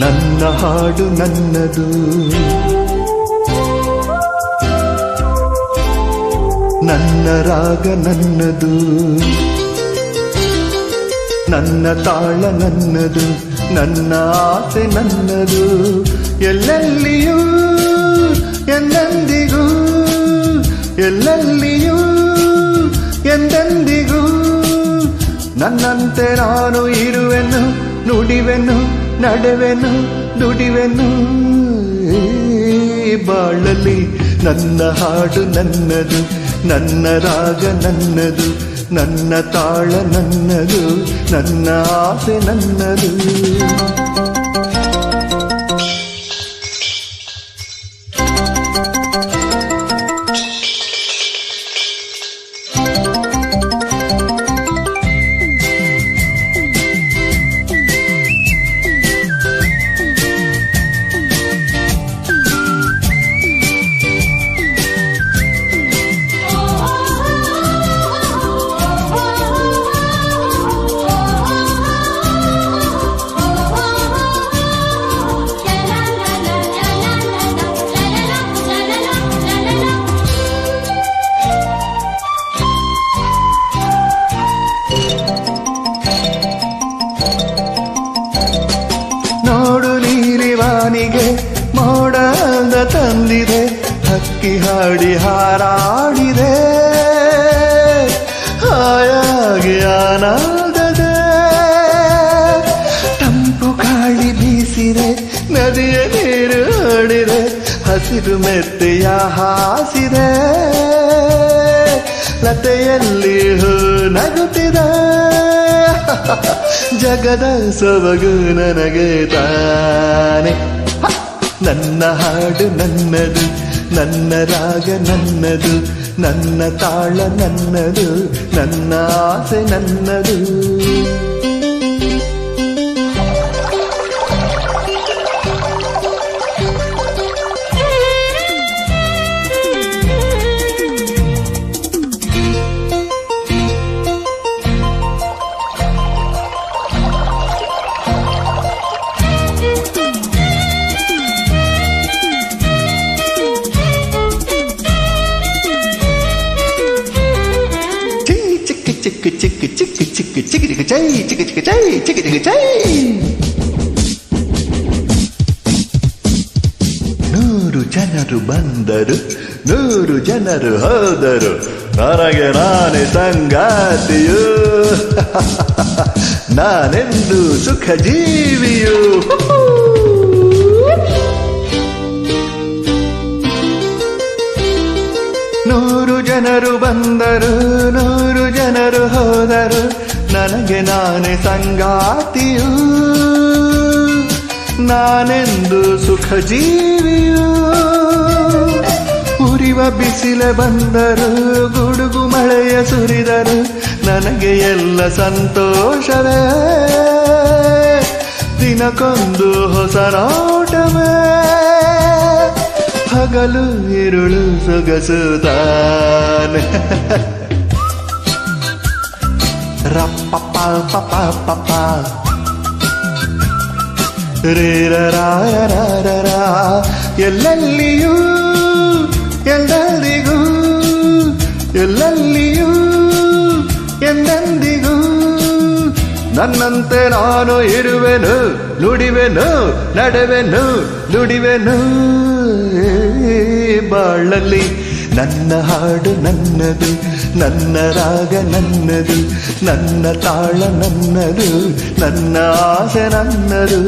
ನನ್ನ ಹಾಡು ನನ್ನದು ನನ್ನ ರಾಗ ನನ್ನದು ನನ್ನ ತಾಳ ನನ್ನದು, ನನ್ನ ಆಸೆ ನನ್ನದು. ಎಲ್ಲೆಲ್ಲಿಯೂ, ಎಂದೆಂದಿಗೂ ಎಲ್ಲೆಲ್ಲಿಯೂ, ಎಂದೆಂದಿಗೂ. ನನ್ನಂತೆ ನಾನು ಇರುವೆನು, ನುಡಿವೆನು, ನಡೆವೆನು, ದುಡಿವೆನು. ಬಾಳಲಿ ನನ್ನ ಹಾಡು ನನ್ನದು, ನನ್ನ ರಾಗ ನನ್ನದು. ನನ್ನ ತಾಳ ನನ್ನದು ನನ್ನ ಆಸೆ ನನ್ನದು. ತಂದಿದೆ ಹಕ್ಕಿ ಹಾಡಿ ಹಾರಾಡಿದೆ. ಹಾಯಾಗಿ ಆನಾದದೆ. ತಂಪು ಗಾಳಿ ಬೀಸಿದೆ, ನದಿಯ ನೀರು ಹಾಡಿದೆ ಹಸಿರು ಮೆತ್ತೆಯ ಹಾಸಿದೆ. ಲತೆಯಲ್ಲಿ ಹೂ ನಗುತ್ತಿದೆ. ಜಗದ ಸೊಬಗು ನನಗೆ ತಾ! ನನ್ನ ಹಾಡು ನನ್ನದು ನನ್ನ ರಾಗ ನನ್ನದು ನನ್ನ ತಾಳ ನನ್ನದು ನನ್ನ ಆಸೆ ನನ್ನದು. ಚಿಕ್ಕ ಚಿಕ್ಕ ಚಿಕ್ಕ ಚಿಕ್ಕ ಚಿಕ್ಕ ಚಿಕ್ಕ ಚೈ ಚಿಕ್ಕ ಚಿಕ್ಕ ಚೈ ಚಿಕ್ಕ ಚಿಕ್ಕ ಚೈ ನೂರು ಜನರು ಬಂದರು ನೂರು ಜನರು ಹೋದರು ನನಗೆ ನಾನೇ ಸಂಗಾತಿಯು ನಾನೆಂದು ಸುಖ ಜೀವಿಯು ನೂರು ಜನರು ಬಂದರು ನೂರು ಜನರು ಹೋದರು, ನನಗೆ ನಾನೇ ಸಂಗಾತಿಯು. ನಾನೆಂದು ಸುಖ ಜೀವಿಯು ಉರಿವ ಬಿಸಿಲೆ ಬಂದರು, ಗುಡುಗು ಮಳೆಯ ಸುರಿದರು, ನನಗೆ ಎಲ್ಲ ಸಂತೋಷವೇ. ದಿನಕ್ಕೊಂದು ಹೊಸ ನೋಟವೇ. ಹಗಲು, ಇರುಳು, ಸೊಗಸು ತಾನೆ ರಪ್ಪ ಪಪ ಪಪ ರೇರರಾಯರಾರರ ಎಲ್ಲೆಲ್ಲಿಯೂ ಎಲ್ಲರಿಗೂ ಎಲ್ಲೆಲ್ಲಿಯೂ ಎಂದೆಂದಿಗೂ ನನ್ನಂತೆ ನಾನು ಇರುವೆನು ನುಡಿವೆನು ನಡೆವೆನು ನುಡಿವೆನು ಈ ಬಾಳಲ್ಲಿ ನನ್ನ ಹಾಡು ನನ್ನದು ನನ್ನ ರಾಗ ನನ್ನದು ನನ್ನ ತಾಳ ನನ್ನದು ನನ್ನ ಆಸೆ ನನ್ನದು.